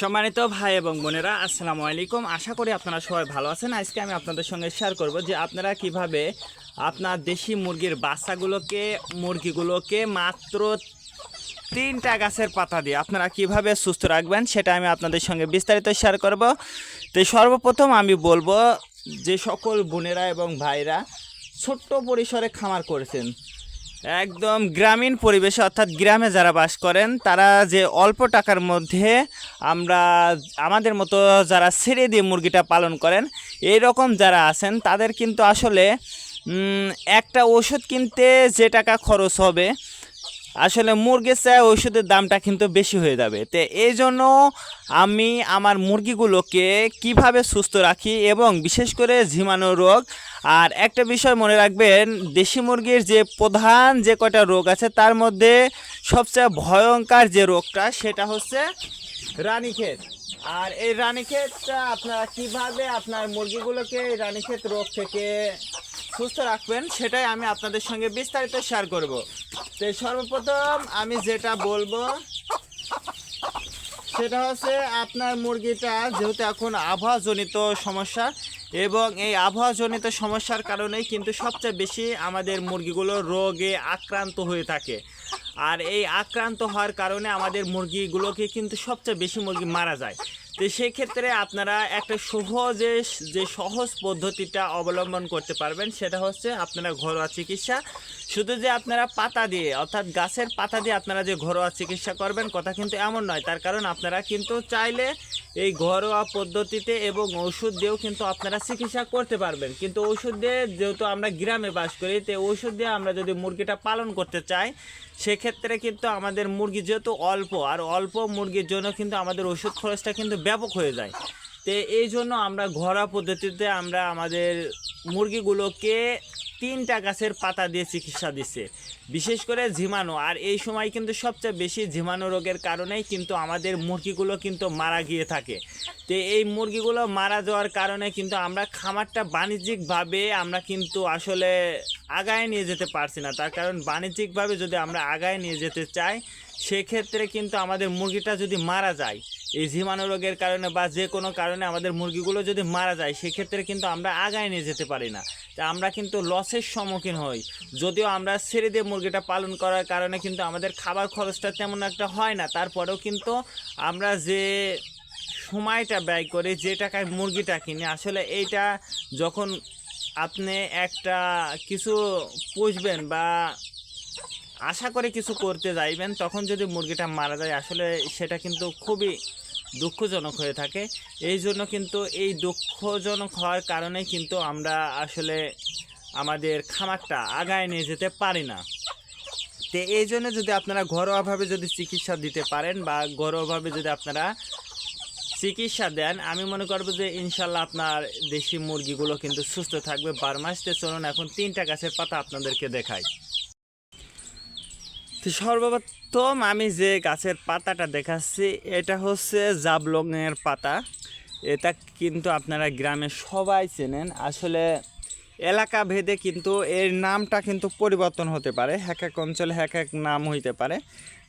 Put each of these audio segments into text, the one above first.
সম্মানিত ভাই এবং বোনেরা, আসসালামু আলাইকুম। আশা করি আপনারা সবাই ভালো আছেন। আজকে আমি আপনাদের সঙ্গে শেয়ার করব যে আপনারা কীভাবে আপনার দেশি মুরগির বাচ্চাগুলোকে, মুরগিগুলোকে মাত্র তিনটা গাছের পাতা দিয়ে আপনারা কীভাবে সুস্থ রাখবেন, সেটা আমি আপনাদের সঙ্গে বিস্তারিত শেয়ার করব। তো সর্বপ্রথম আমি বলব যে সকল বোনেরা এবং ভাইরা ছোট্ট পরিসরে খামার করেছেন। একদম গ্রামীণ পরিবেশে, অর্থাৎ গ্রামে যারা বাস করেন, তারা যে অল্প টাকার মধ্যে আমরা আমাদের মতো যারা ছেড়ে দিয়ে মুরগিটা পালন করেন এই রকম যারা আছেন, তাদের কিন্তু আসলে একটা ওষুধ কিনতে যে টাকা খরচ হবে আসলে মুরগির চায় ওষুধের দামটা কিন্তু বেশি হয়ে যাবে। তো এই জন্য আমি আমার মুরগিগুলোকে কীভাবে সুস্থ রাখি এবং বিশেষ করে ঝিমানো রোগ, আর একটা বিষয় মনে রাখবেন, দেশি মুরগির যে প্রধান যে কয়টা রোগ আছে, তার মধ্যে সবচেয়ে ভয়ঙ্কর যে রোগটা সেটা হচ্ছে রানীক্ষেত। আর এই রানীক্ষেতটা আপনারা কীভাবে আপনার মুরগিগুলোকে এই রানীক্ষেত রোগ থেকে সুস্থ রাখবেন, সেটাই আমি আপনাদের সঙ্গে বিস্তারিত শেয়ার করব। তো সর্বপ্রথম আমি যেটা বলব, সেটা হচ্ছে আপনার মুরগিটা যেহেতু এখন আবহাওয়াজনিত সমস্যা এবং এই আবহাওয়াজনিত সমস্যার কারণেই কিন্তু সবচেয়ে বেশি আমাদের মুরগিগুলো রোগে আক্রান্ত হয়ে থাকে। আর এই আক্রান্ত হওয়ার কারণে আমাদের মুরগিগুলোকে কিন্তু সবচেয়ে বেশি মুরগি মারা যায়। তো সেক্ষেত্রে আপনারা একটা সহজে, যে সহজ পদ্ধতিটা অবলম্বন করতে পারবেন, সেটা হচ্ছে আপনারা ঘরোয়া চিকিৎসা। শুধু যে আপনারা পাতা দিয়ে, অর্থাৎ গাছের পাতা দিয়ে আপনারা যে ঘরোয়া চিকিৎসা করবেন, কথা কিন্তু এমন নয়। তার কারণ আপনারা কিন্তু চাইলে এই ঘরোয়া পদ্ধতিতে এবং ওষুধ দিয়েও কিন্তু আপনারা চিকিৎসা করতে পারবেন। কিন্তু ওষুধ দিয়ে যেহেতু আমরা গ্রামে বাস করি, তো ওষুধ দিয়ে আমরা যদি মুরগিটা পালন করতে চাই, সেক্ষেত্রে কিন্তু আমাদের মুরগি যেহেতু অল্প, আর অল্প মুরগির জন্য কিন্তু আমাদের ওষুধ খরচটা কিন্তু ব্যাপক হয়ে যায়। তো এই জন্য আমরা ঘরোয়া পদ্ধতিতে আমরা আমাদের মুরগিগুলোকে তিনটা গাছের পাতা দিয়ে চিকিৎসা দিচ্ছে বিশেষ করে ঝিমানো। আর এই সময় কিন্তু সবচেয়ে বেশি ঝিমানো রোগের কারণেই কিন্তু আমাদের মুরগিগুলো কিন্তু মারা গিয়ে থাকে। তো এই মুরগিগুলো মারা যাওয়ার কারণে কিন্তু আমরা খামারটা বাণিজ্যিকভাবে আমরা কিন্তু আসলে আগায় নিয়ে যেতে পারছি না। তার কারণ বাণিজ্যিকভাবে যদি আমরা আগায় নিয়ে যেতে চাই, সেক্ষেত্রে কিন্তু আমাদের মুরগিটা যদি মারা যায়, এই জীবাণু রোগের কারণে বা যে কোনো কারণে আমাদের মুরগিগুলো যদি মারা যায়, সেক্ষেত্রে কিন্তু আমরা আগায় নিয়ে যেতে পারি না। তা আমরা কিন্তু লসের সম্মুখীন হই। যদিও আমরা ছেড়ে দিয়ে মুরগিটা পালন করার কারণে কিন্তু আমাদের খাবার খরচটা তেমন একটা হয় না। তারপরেও কিন্তু আমরা যে সময়টা ব্যয় করে, যে টাকায় মুরগিটা কিনি, আসলে এইটা যখন আপনি একটা কিছু পুষবেন বা আশা করে কিছু করতে যাইবেন, তখন যদি মুরগিটা মারা যায়, আসলে সেটা কিন্তু খুবই দুঃখজনক হয়ে থাকে। এই জন্য কিন্তু এই দুঃখজনক হওয়ার কারণে কিন্তু আমরা আসলে আমাদের খামারটা আগায় নিয়ে যেতে পারি না। তো এই জন্য যদি আপনারা ঘরোয়াভাবে যদি চিকিৎসা দিতে পারেন বা ঘরোয়াভাবে যদি আপনারা চিকিৎসা দেন, আমি মনে করব যে ইনশাল্লাহ আপনার দেশি মুরগিগুলো কিন্তু সুস্থ থাকবে। বারো মাসতে চলুন, এখন তিনটা গাছের পাতা আপনাদেরকে দেখাই। তো সর্বপ্রথম আমি যে গাছের পাতাটা দেখাচ্ছি, এটা হচ্ছে জাবলংয়ের পাতা। এটা কিন্তু আপনারা গ্রামে সবাই চেনেন। আসলে এলাকা ভেদে কিন্তু এর নামটা কিন্তু পরিবর্তন হতে পারে, এক এক অঞ্চলে এক এক নাম হইতে পারে।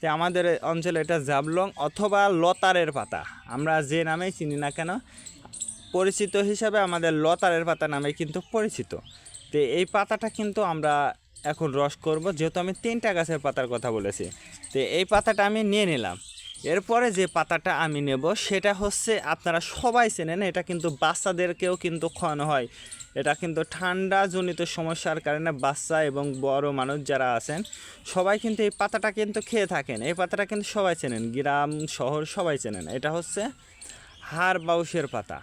যে আমাদের অঞ্চলে এটা জাবলং অথবা লতারের পাতা, আমরা যে নামেই চিনি না কেন, পরিচিত হিসাবে আমাদের লতারের পাতা নামে কিন্তু পরিচিত। তো এই পাতাটা কিন্তু আমরা এখন রস করব, যেহেতু আমি তিনটা গাছের পাতার কথা বলেছি। তো এই পাতাটা আমি নিয়ে নিলাম। এরপরে যে পাতাটা আমি নেব, সেটা হচ্ছে আপনারা সবাই চেনেন, এটা কিন্তু বাচ্চাদেরকেও কিন্তু খাওয়ানো হয়। এটা কিন্তু ঠান্ডাজনিত সমস্যার কারণে বাচ্চা এবং বড় মানুষ যারা আছেন, সবাই কিন্তু এই পাতাটা কিন্তু খেয়ে থাকেন। এই পাতাটা কিন্তু সবাই চেনেন, গ্রাম, শহর সবাই চেনেন। এটা হচ্ছে হাড় বাউসের পাতা।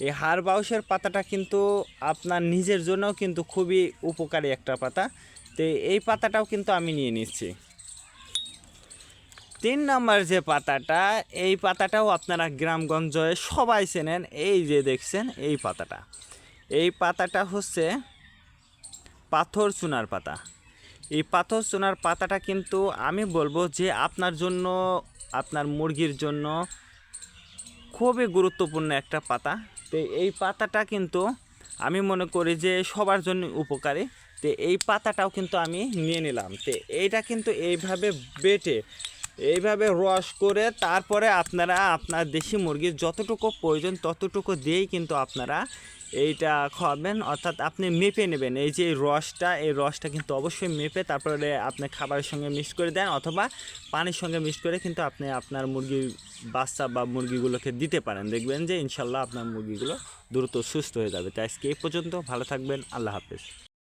এই হাড় বাউসের পাতাটা কিন্তু আপনার নিজের জন্যও কিন্তু খুবই উপকারী একটা পাতা। তো এই পাতাটাও কিন্তু আমি নিয়ে নিচ্ছি। তিন নম্বর যে পাতাটা, এই পাতাটাও আপনারা গ্রামগঞ্জে সবাই চেনেন। এই যে দেখছেন, এই পাতাটা। এই পাতাটা হচ্ছে পাথর চুনার পাতা। এই পাথর চুনার পাতাটা কিন্তু আমি বলব যে আপনার জন্য, আপনার মুরগির জন্য খুবই গুরুত্বপূর্ণ একটা পাতা। তো এই পাতাটা কিন্তু আমি মনে করি যে সবার জন্য উপকারী। তো এই পাতাটাও কিন্তু আমি নিয়ে নিলাম। তো এইটা কিন্তু এইভাবে বেটে এইভাবে রস করে তারপরে আপনারা আপনার দেশি মুরগির যতটুকু প্রয়োজন ততটুকু দিয়েই কিন্তু আপনারা এইটা খাওয়াবেন অর্থাৎ আপনি মেপে নেবেন। এই যে রসটা, এই রসটা কিন্তু অবশ্যই মেপে তারপরে আপনি খাবারের সঙ্গে মিক্স করে দেন অথবা পানির সঙ্গে মিক্স করে কিন্তু আপনি আপনার মুরগির বাচ্চা বা মুরগিগুলোকে দিতে পারেন। দেখবেন যে ইনশাল্লাহ আপনার মুরগিগুলো দ্রুত সুস্থ হয়ে যাবে। তাই আজকে এই পর্যন্ত। ভালো থাকবেন। আল্লাহ হাফেজ।